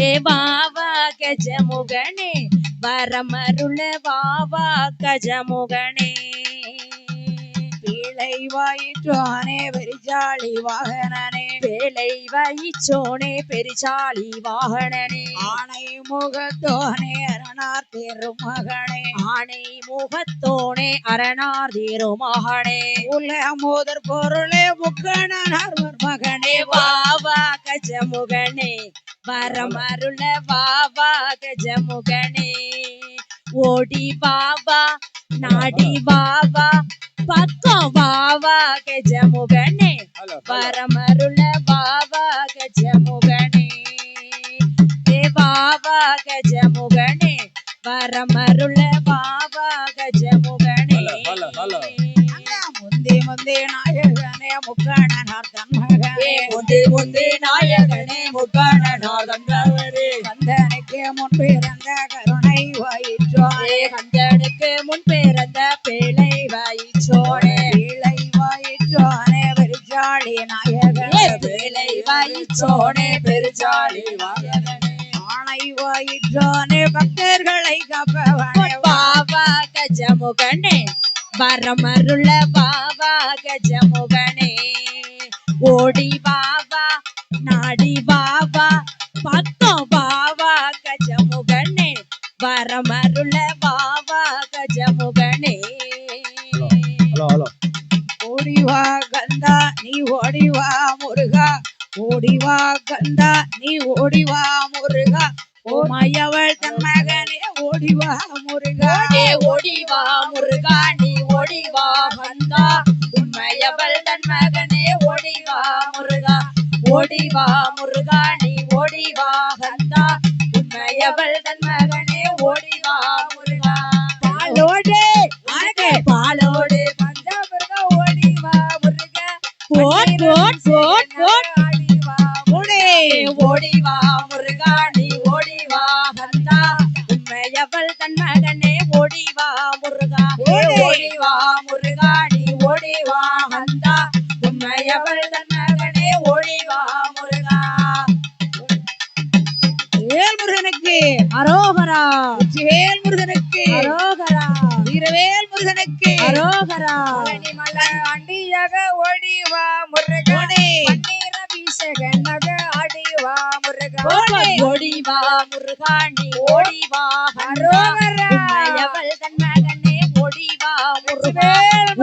ஏ வாவா கஜமுகனே வரமருள வாவா கஜமுகனே. பிள்ளை வாயிற்றானே வெறிச்சாளி வாகனனே. வேலை வயிச்சோனே பெரிசாலி வாகனனே. ஆணை முகத்தோனே அரணார் திருமகனே. ஆணை முகத்தோனே அரணார்தீரு மகனே உல மோதர் பொருளே முக்கணனார் மகனே. வாவா கஜமுகனே வரமருள வாவா கஜமுகனே. ஓடி வாவா நாடி வாவா பக்கம் வாவா கஜமுகனே. வரமருள வாவா கஜமுகனே. ஏ வாவா கஜமுகனே. வரமருள வாவா கஜமுகனே. முந்தி முந்தி நாயகனே முக்கணனார் தன் மகனே. ஏ முந்தி முந்தி நாயகனே முக்கணநாதன் கவரே கந்தனுக்கு முன் பிறந்த கருணை வாயிற்றானே. கந்தனுக்கு முன் பிறந்த பிள்ளை வயிற்றோனே. பிள்ளை வாயிற்றானே ஏ நாயகனே. பிள்ளை வயிற்றோனே பெருச்சாளி வாயகனே ஆணை வாயிற்றானே பக்தர்களை காப்பவனே. பாவா கஜமுகனே. வரமருள பாவா கஜமுகனே. ஓடி பாவா நாடி பாவா பக்கம் பாவா கஜமுகனே. வரமருள பாவா கஜமுகனே. ஓடிவா கந்தா நீ ஓடிவா முருகா. ஓடிவா கந்தா நீ ஓடிவா முருகா. ஓமையவள் தன் மகனே ஓடிவா முருகா. ஏ ஓடிவா முருகா நீ ஓடிவா வந்தா. உண்மையவள் தன் மகனே ஓடிவா முருகா. ஓடிவா முருகா நீ ஓடிவா வந்தா. உண்மையவள் தன் மகனே ஓடிவா முருகா. பாலோடு பாலோடு. பஞ்சாமிருகா ஓடிவா முருகா. போட் போட் போட் போட். அரோகரா. வேல் முருகனுக்கு. அரோகரா. வீரவேல் முருகனுக்கு. அரோகரா. அண்டியாக ஓடிவா முருகா. பன்னீர் அபிஷேகனாக ஆடிவா முருகா. ஓடிவா முருகா நீ ஓடிவா அரோகரா. உண்மையவள் தன் மகனே ஓடிவா முருகா.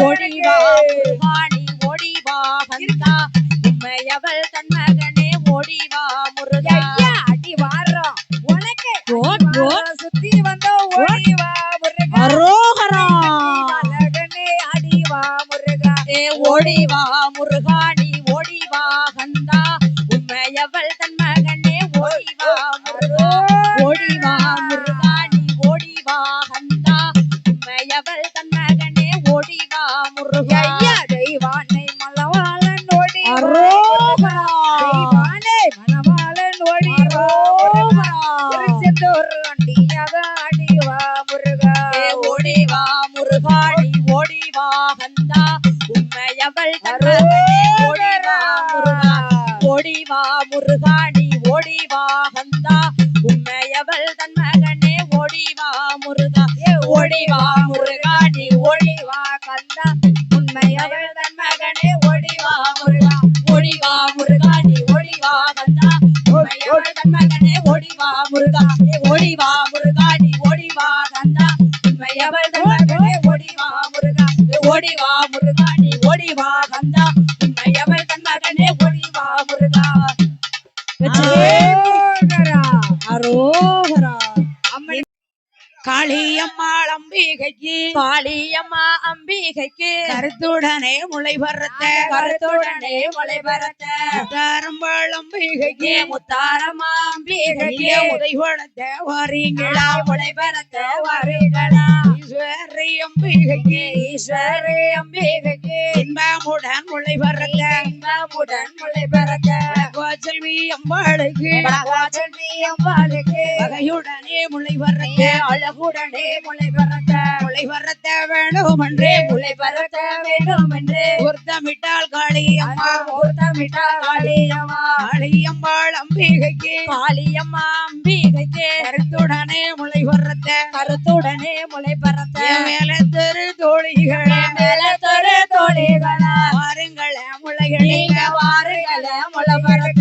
ஓடிவா முருகனுக்கு. முருகா நீ ஓடிவா வந்தா உண்மையவள் தன் மகனே ஓடிவா முருகா. சுத்தி வந்த ஓடிவா முருகா. அரோகரா. அழகனே அடிவா முருகா. ஏ ஓடிவா முருகா நீ ஓடிவா வந்தா உண்மையவள் தன் மகனே ஓடிவா முருகா. ஓடிவா முருகா வந்தா உண்மையவள் தன் மகனே ஓடிவா முருகா. ஏ ஓடிவா முருகா. நீ ஓடிவா கந்தா. உண்மையவள் தன் மகனே ஓடிவா முருகா. ஓடிவா முருகா நீ ஓடிவா கந்தா. உண்மையவள் தன் மகனே ஓடிவா முருகா. ஏ ஓடிவா முருகா நீ ஓடிவா கந்தா. உண்மையவள் தன் மகனே ஓடிவா முருகா. ஓடிவா முருகா நீ ஓடிவா கந்தா. உண்மையவள் தன் மகனே ஓடிவா முருகா. அரோகரா. அம்மன் காளியம்மாள் அம்பிகைக்கு காளியம்மா அம்பிகைக்கு. கருத்துடனே முளை பரத்த கருத்துடனே மலை பரத்த. கரும்பாள் அம்பிகைக்கு முத்தாரம்மா அம்பிகைக்கு. உதை வளர்த்த வாரீங்களா? மலை பரத்த வருகளா ஈஸ்வரி அம்பிகைக்கு. ஈஸ்வரி அம்பிகைக்கு. இன்பமுடன் முளை பரத்த. இன்பமுடன் மலை பரத்த. செல்வி அம்பாளுக்கு. பகவாச்செல்வி அம்பாளுக்கு. வகையுடனே முளை பரத்த அழகுடனே மலை பரத்த முளை வரத்த வேணும் என்றே முளை பரத்த வேண்டும் என்று பொருத்தமிட்டால் காளியம்மா முகூர்த்தமிட்டார் காளியம்மா காளியம்மாள் அம்பிகைக்கு. காளியம்மா அம்பிகைக்கு. கருத்துடனே முளை வரத்த. கருத்துடனே முளை பரத்த மேல தெரு தோழிகளே. மேல தொரு தோழிகளா. பாருங்கள முளைகளிங்க நீங்க வாருங்கள முளை பரத்த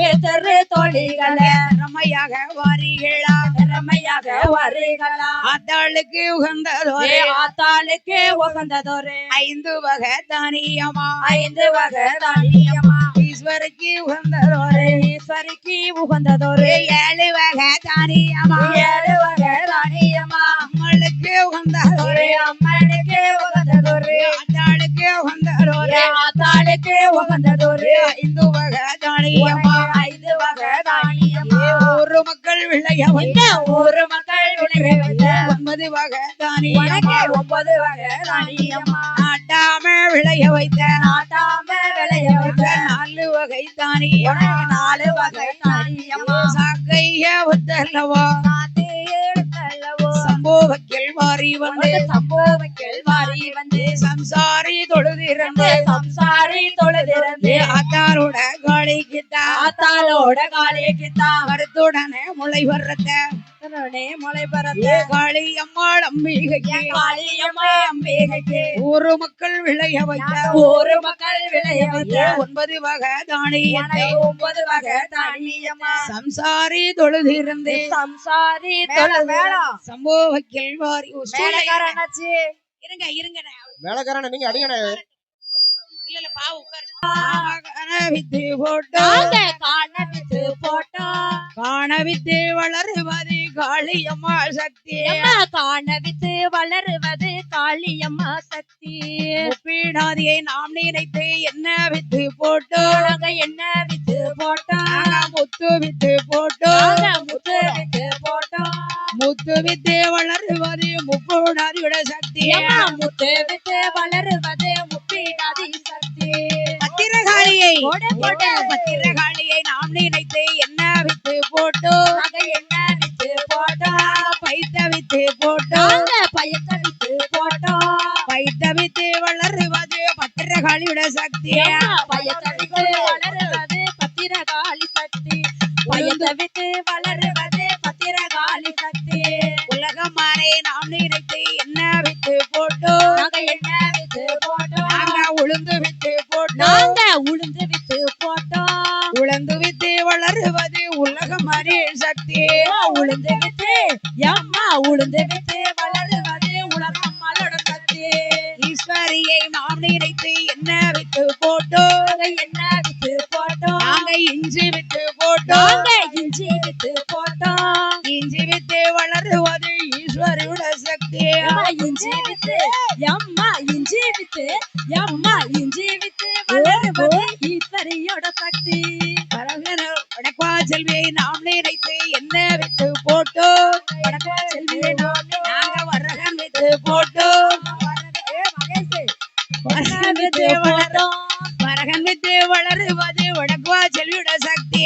தெரு தோழிகளே திறமையாக வாரிகளா? திறமையாக வருகளா? ஆத்தாளுக்கு உகந்ததோரே. ஏ ஆத்தாளுக்கு உகந்ததொரு. ஐந்து வகை தானியமா? ஐந்து வகை தானியமா? ஈஸ்வருக்கு உகந்ததோரே. ஈஸ்வரிக்கு உகந்ததொரு. ஏழு வகை தானியமா? ஏழு வகை தானியமா? அம்மளுக்கு உகந்ததோரே. அம்மனுக்கு உகந்ததொரு. ஆத்தாளுக்கு உகந்ததோரே. ஏ ஆத்தாளுக்கு உகந்ததொரு. ஐந்து வகை தானியமா ஐந்து வகை தானியமா ஒரு மக்கள் விளைய இந்த ஊரு மக்கள் விளைய வைத்த ஒன்பது வகை தானியமா ஒன்பது வகை தானியமா நாட்டாம விளைய வைத்த நாட்டாம விளைய வைத்த நாலு வகை தானியமா நாலு வகை தானியமா சாக்கைய ஒத்தல்லவா? சம்போவக்கில் வாரி வந்து. உனக்கு சம்பவங்கள் வாரி வந்து. சம்சாரி தொழுதிரண்டு சம்சாரி தொழுதிறந்து. ஆத்தாரோட காளிக்குத்தா ஆத்தாளோட காளிக்கு தான் கருத்துடனே முளை வர்றத. முளை பரத்த காளி அம்மாள் அம்பிகைக்கு. காளியம்மா அம்பிகைக்கு. ஊரு மக்கள் விளைய வைத்த. ஊரு மக்கள் விளைய வைத்த. ஒன்பது வகை தானியத்தை. ஒன்பது வகை தானியம்மா சம்சாரி தொழுதிருந்து. சம்சாரி தொழுது. சம்போவக்கில் வாரி ஓ, சூளை. மேலக்காரனாச்சு இருங்க இருங்க வேலைக்காரன நீங்க அடிங்கண்ணே. இல்ல பா உட்காரு. காணவித்து போட்டோ. நாங்க காணவித்து போட்டோம் காணவித்து வளருவது காளியம்மாள் சக்தி. எம்மா காணவித்து வளருவது காளியம்மா சக்தி. ஒப்பீடாதியை நாம் நினைத்து என்ன வித்து போட்டோ? நாங்க என்ன வித்து போட்டோம் முத்து வித்து போட்டோ. நாங்க முத்து வித்து போட்டோம் முத்து வித்து வளருவது முப்போடாதியோட சக்தி. முத்து வித்து வளருவது முப்பீடாதி போடு. பத்திரகாளியை நாம் நினைத்து என்ன வித்து போட்டோ? என்ன வித்து நாங்க பைத்த வித்து போட்டோ? பயத்த வித்து போட்டோம் பைத்த வித்து வளருவது பத்திரகாளியோட சக்தி. பயத்த வித்து வளருவது பத்திரகாளி சக்தி. பயத்த வித்து வளருவது உலகமானே நாம் நினைத்து என்ன வித்து போட்டோ என்ன வித்து போட்டோம்? நாங்க உளுந்து வித்து போட்டோ நாங்க உளுந்து வித்து போட்டோம். உளுந்து வித்து வளருவது உலகமானே சக்தி. உளுந்து வித்து? எம்மா உளுந்து வித்து வளருவது உலகம் மலோட சக்தி. ஈஸ்வரியை நாம் நினைத்து என்ன வித்து போட்டோ என்ன வித்து போட்டோம்? நாங்க இஞ்சி வித்து போட்டோ இஞ்சி வித்து போட்டோம். இஞ்சி வித்து வளருவது ஈஸ்வரியோட சக்தி எம்மா இஞ்சி வித்து எம்மா இஞ்சி வித்து எம்மா இஞ்சி வித்து வளருவது ஈஸ்வரியோட சக்தி. வடக்குவா செல்வியை நாம் நினைத்து என்ன வித்து போட்டோ வடக்கா செல்வியே நாங்க வரகன் வித்து போட்டோ வரகன் வித்து வளரு போட்டோம் வரகன் வித்து வளருவது வடக்குவா செல்வியோட சக்தி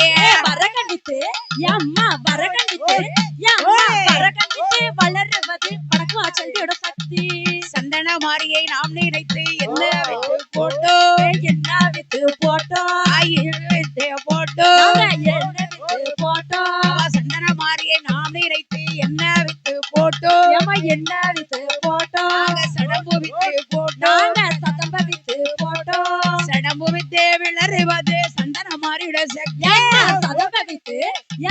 வரகண்டித்து எம்மா வரகண்டித்து வடக்கு செல்வியோட சக்தி சந்தன மாரியை நாம் நினைத்து என்ன வித்து போட்டோ என்ன வித்து போட்டோம்? வித்து போட்டோ நாங்க என்ன வித்து போட்டோம்? சந்தன மாரியை நாம் நினைத்து என்ன வித்து போட்டோ ஏமா என்ன வித்து போட்டோம்? சடம்பு வித்து போட்டோ நாங்க சதம்ப வித்து போட்டோம். சடம்பு வித்து விளறுவது சந்தன மாரியோட சக்தி சதம்ப வித்து?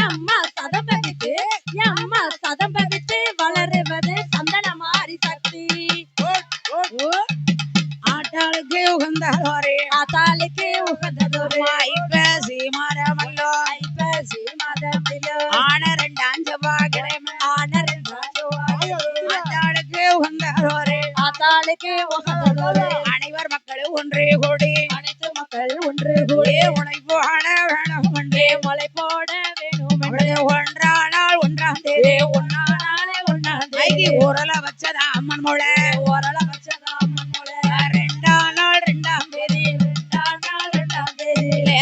ஏம்மா சதம்ப வித்து? ஏம்மா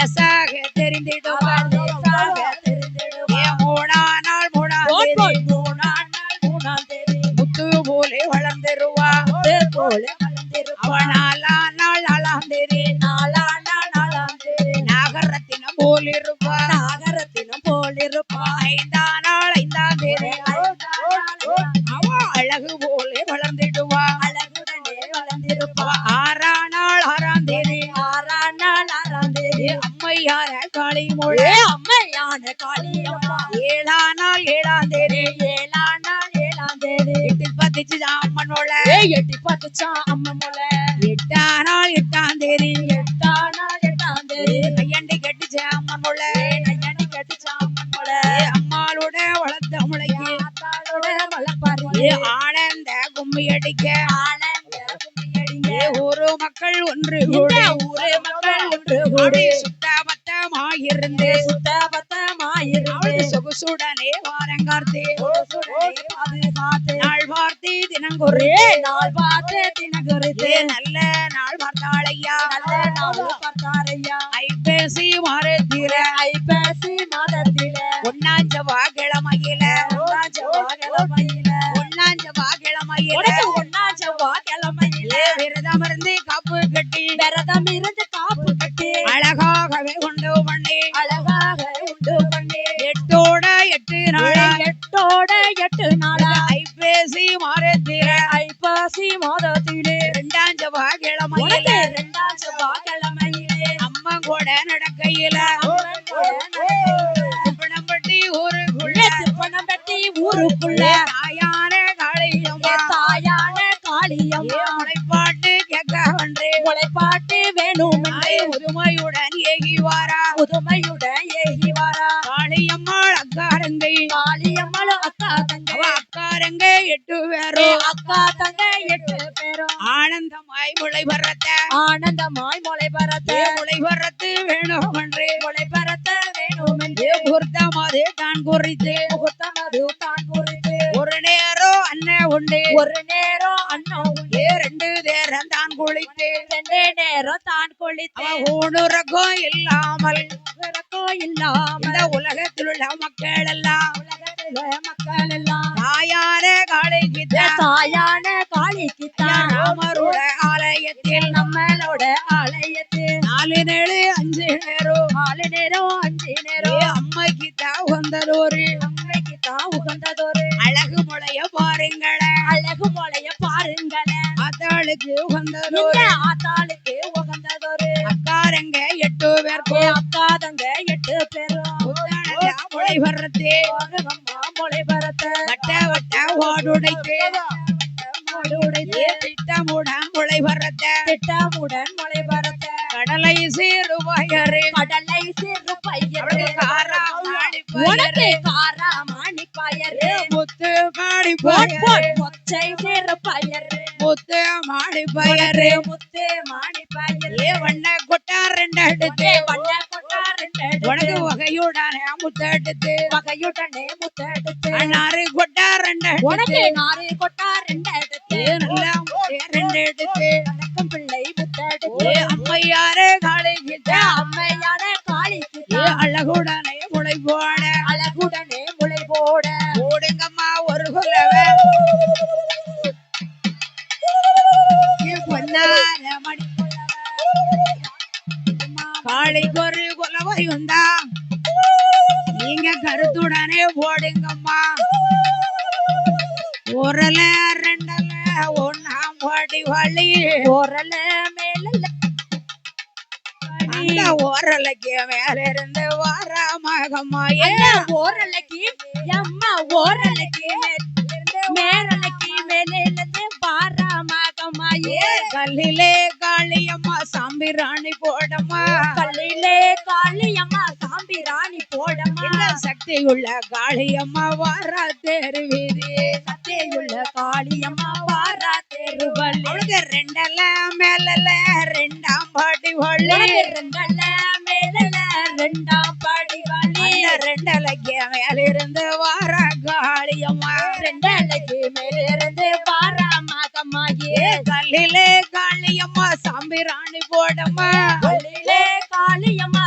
தேதி எட்டி அம்ம அம்மன் எட்டா நாள் எட்டாம் தேதி எட்டா நாள் எட்டாம் தேதி கையண்டி கட்டிச்சு அம்மனோட கையண்டி கட்டிச்சான் அம்மன் மொழை அம்மாளோட வளர்த்த முளைக்கு அத்தாளோட வளர்ப்பாரு ஆனந்த கும்மி அடிக்க ஆனந்த கும்மியடிங்க. ஏ ஒரு மக்கள் ஒன்று கூட கூடி ஊரே மக்கள் ஒன்று கூட கூடி பத்தமாயிருந்து சுத்த பத்தமாயிருந்து அவளது சொகுசுடனே வாரங்கார்த்தி. பாதுகாத்து நாள் பார்த்தி தினங்கொரு. நாள் பார்த்து தினகரித்து நல்ல நாள் பார்த்தாளையா நல்ல நாள் பார்த்தாரையா ஐப்பேசி மாறத்தீர ஐப்பசி மாதத்தில. ஒன்னாஞ்சவா கிழமையில. ஏகி வாரா புதுமையுடன் ஏகி வாரா காளியம்மாள் அக்காரங்கை. காளியம்மளும் அக்கா தங்கை அக்காரங்க எட்டு பேரும் அக்கா தங்கை எட்டு பேரும் ஆனந்தமாய் முளை பரத்த ஆனந்தமாய் மொளை பரத்த முளை பரத்து வேணும் என்று மொளை பரத்த வேணும் என்று பொருத்தமாது தான் குறித்து. முகத்தமது தான் குறித்து. ஒரு நேரம் அண்ணன் உண்டு. ஒரு நேரம் அண்ணன் ஏ ரெண்டு நேரம் தான் குளித்து. ரெண்டே நேரம் தான் கொளித்து. அவ ஊனுறக்கும் இல்லாமல். பிறக்கும் இல்லாம இந்த உலகத்தில் உள்ள மக்கள் எல்லாம் உலகத்தில மக்கள் எல்லாம் தாயான காளைக்கு தாயான காளிக்கு தான் ராமரோட ஆலயத்தில். நம்மளோட ஆலயத்து நாலு நேழு அஞ்சு நேரம் நாலு நேரம் அஞ்சு நேரம் அம்மைக்கு தான் உகந்ததொரு அழகு முளைய பாருங்களேன் அழகு மொளைய பாருங்களேன் அத்தாளுக்கு இந்த வந்ததொரு ஆத்தாளுக்கு உகந்ததொரு. அக்காரங்க எட்டு ஏ பேருக்கும் அக்கா தங்க எட்டு பேரும் முளை வர்றதே மொளை பரத்த. வட்ட வட்ட ஓடுடைத்து. திட்டமுடன் முளை வர்றத திட்டமுடன் மொளை பரத்த. கடலை சீருவாயரு கடலை சிறு பையரு அவளுக்கு காரா உனக்கு காராமணி பயரு முத்து மாடி பயரு பொச்சை சிறு பயரு முத்து மாடி பயரு. முத்து மாணி பயரு ஏ வண்ண கொட்டா ரெண்டு எடுத்து. ஏ வண்ண கொட்டா ரெண்டு உனக்கு வகையுடான முத்து எடுத்து. வகையுடனே முத்தெடுத்து அண்ணாறு கொட்டா ரெண்டு உனக்கு நாறு கொட்டா ரெண்டு எடுத்து. ஏ நல்லா ரெண்டு எடுத்து. வணக்கம் பிள்ளை முத்தெடுத்து அம்மையாரே காளிக்கிட்ட. அழகுடனே முளை போட. அழகுடனே போட. போடுங்கம்மா ஒரு குலவை ஏ பொன்னார மணி காளைக்கு ஒரு குலவை வந்தா நீங்க கருத்துடனே போடுங்கம்மா. ஒரல ரெண்டல ஒன்னாம் பாடி வழி ஓரல மேல அந்த ஓரலைக்கு மேல இருந்து வார மகம்மா ஏ ஓரலைக்கு அம்மா ஓரலைக்கு மேரலைக்கு மேலிருந்து பாராமகமாயே கல்லிலே காளியம்மா சாம்பிராணி போடம்மா. கல்லிலே காளியம்மா சாம்பி ராணி போடம்மா. இந்த சக்தியுள்ள காளியம்மா வார தெருவீதி சத்தையுள்ள காளியம்மா வாரா தெருவள்ளி அவளுக்கு ரெண்டல மேலல ரெண்டாம் வழி ரெண்டல மேல ரெண்டாம் படி வழி ரெண்டலைக்கு மேலிருந்து வார காளியம்மா ரெண்டலைக்கு மேலிருந்து வார மாதம்மாயி கல்லிலே காளியம்மா சாம்பிராணி போடம்மா. கல்லிலே காளியம்மா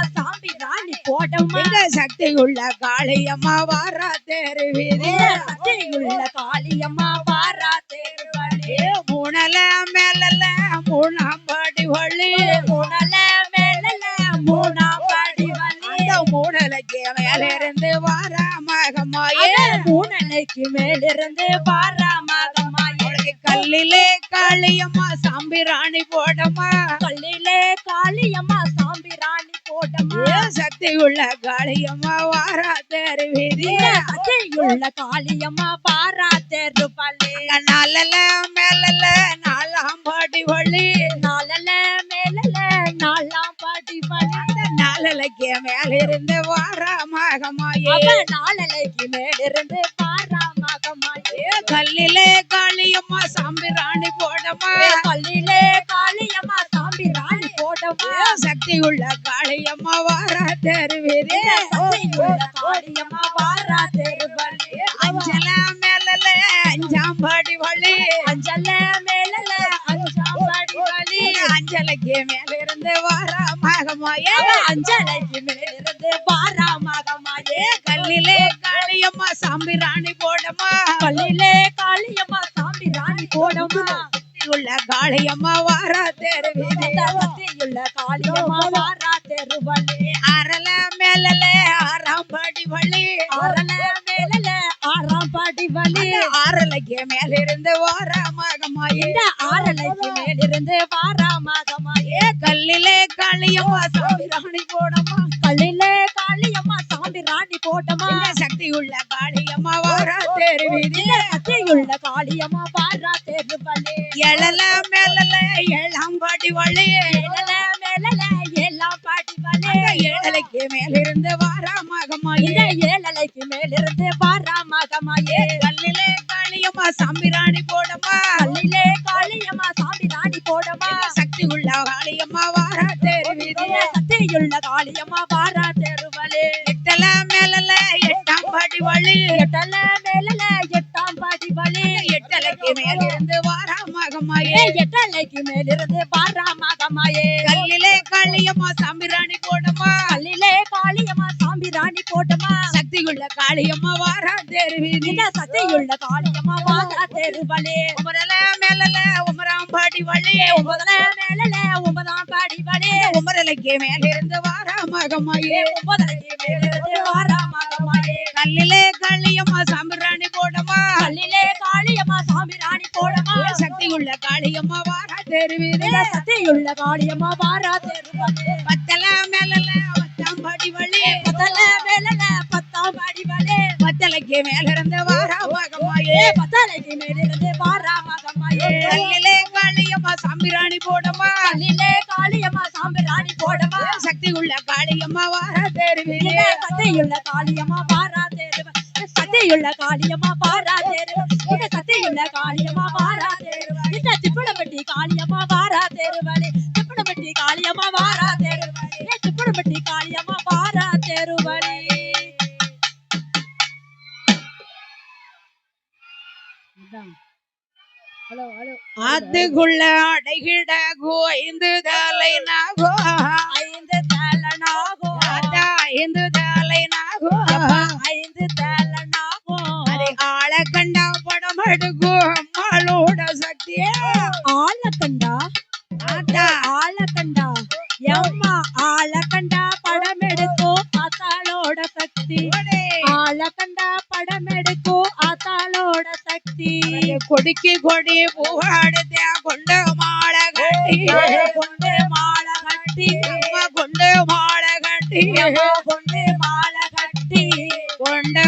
எங்க சக்தி உள்ள காளியம்மா வாரா தேரு வீதி சக்தியுள்ள காளியம்மா பாரா தேர்வழி மூணல மேலல மூணாம் பாடி வள்ளி. மூணல மேலல மூணாம் படி வழி அந்த மூணலைக்கு மேல இருந்து வாரா மகமாயே மூணலைக்கு மேலிருந்து பாரா மகமாயே கல்லிலே காளியம்மா சாம்பிராணி போடம்மா. கல்லிலே காளியம்மா சாம்பி ராணி போடம்மா சக்தி உள்ள காளியம்மா வாரா தேரு வீதி சக்தியுள்ள காளியம்மா பாரா தேர்வழி நாலல மேலல நாலாம் பாடி வள்ளி. நாலல மேலல நாலாம் படி வழி நாலலைக்கு மேல இருந்து வாரா மகமாயே. அவ நாலலைக்கு மேலிருந்து பாரா கல்லிலே காளியம்மா சாம்பிராணி போடம்மா கல்லிலே காளியம்மா சாம்பி ராணி போடம்மா சக்தி உள்ள காளியம்மா வாரா தேரு வீதி சக்தியுள்ள காளியம்மா பாரா தேர்வழி அஞ்சல மேலல அஞ்சாம் பாடி வள்ளி. அஞ்சல மேலல அஞ்சாம் படி வழி அஞ்சலைக்கு மேல இருந்து வாரா மகமாயே. அஞ்சலைக்கு மேலிருந்து பாரா மகமாயே கல்லிலே காளியம்மா சாம்பிராணி போடம்மா. கல்லிலே காளியம்மா சாம்பி ராணி போடம்மா. சக்தி உள்ள காளியம்மா வாரா தேரு வீதி சக்தியுள்ள காளியம்மா பாரா தேர்வழி அரல மேலல ஆறாம் பாடி வள்ளி ஆறல மேலல ஆறாம் படி வழி. ஆறலைக்கு மேல இருந்து வாரா மகமாயே இந்த ஆறலைக்கு மேலிருந்து பாரா மகமாயே கல்லிலே காளியம்மா சாம்பிராணி போடம்மா. கல்லிலே சாம்பி போட்டமா? சக்தி உள்ள பாடி வாரா தேரு வீதி இந்த சக்தியுள்ள காளியம்மா பாரா தேர்வழி எழல மேலல ஏழாம் பாடி வள்ளி மேலல மேலல எல்லாம் பாடி வழி ஏழலைக்கு மேல இருந்து வாரா மகமாயே இந்த ஏழலைக்கு மேலிருந்து பாரா மகமாயே கல்லிலே காளியம்மா சாம்பிராணி போடம்மா கல்லிலே காளியம்மா சாம்பி ராணி போடமா சக்தி உள்ள காளியம்மா வாரா தேரு வீதி இந்த சக்தியுள்ள காளியம்மா பாரா தேர்வழி எட்டல மேலல பாடி வள்ளி எட்டல மேலல எட்டாம் பாடி வழி. எட்டலைக்கு மேல இருந்து வாரா மகமாயே எட்டலைக்கு மேலிருந்து பாரா மகமாயே கல்லிலே காளியம்மா சாம்பிராணி போடம்மா கல்லிலே காளியம்மா சாம்பி ராணி போட்டமா சக்தி உள்ள காளியம்மா வாரா தேரு வீதி இந்த சக்தியுள்ள காளியம்மா பாரா தேர்வழி உமரல மேலல பாடி வள்ளி ஒன்பதுல மேலல ஒன்பதாம் பாடி வழி உமரலைக்கு மேல இருந்து வாரா மகமாயே. ஒன்பதரைக்கு மேலிருந்து பாரா மகமாயே. கல்லிலே காளியம்மா சாம்பிராணி போடம்மா கல்லிலே காளியம்மா சாம்பி ராணி போடமா. சக்தி உள்ள காளியம்மா வாரா தேரு வீதி இந்த சக்தியுள்ள காளியம்மா பாரா தேர்வழி பத்தல மேலல பத்தாம் பாடி வள்ளி பத்தல மேலல பத்தாம் பாடி வழி பத்தலைக்கு மேல இருந்து வாரா மகமாயே. பத்தலைக்கு மேலிருந்து போடமா சக்தி உள்ள காளியம்மா வாரா தேரு வீதி இந்த சக்தியுள்ள காளியம்மா பாரா தேர்வ? சக்தியுள்ள காளியம்மா பாரா தேர்வ? இந்த சக்தியுள்ள காளியம்மா பாரா தேர்வ? இந்த திப்பணப்பட்டி காளியம்மா பாரா தேர்வலே திப்பணப்பட்டி காளியம்மா பாரா தேர்வலே திப்பணப்பட்டி காளியம்மா பாரா தேர்வலே அதுக்குள்ள அடைகிட கோய்ந்து தலை நாகோ. ஐந்து ஐந்து தலனாகோ அதை ஆள கண்டா படம் எடுக்கும் அம்மாளோட சக்தியே. ஆளக்கண்டா அடா ஆளக்கண்டா எம்மா ஆளக்கண்டா படம் எடுக்கோ ஆத்தாளோட சக்தி. ஆளக்கண்டா படம் எடுக்கோ ஆத்தாளோட சக்தி. கொடிக்கு கொடி பூவாடுத்த கொண்டு மாலை கட்டி. கொண்டு மாலை கட்டி. கொண்டு மாலை கட்டி. கொண்டு மாலை கொண்டு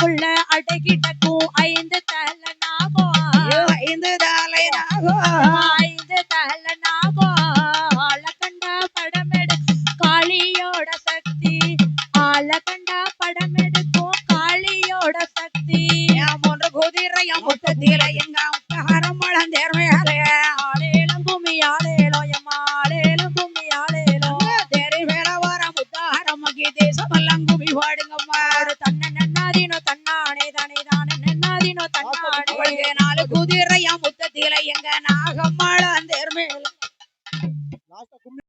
ஆத்துக்குள்ள அடகிடக்கும் ஐந்து தலனாகும் ஐந்து தாளைனாகும் ஐந்து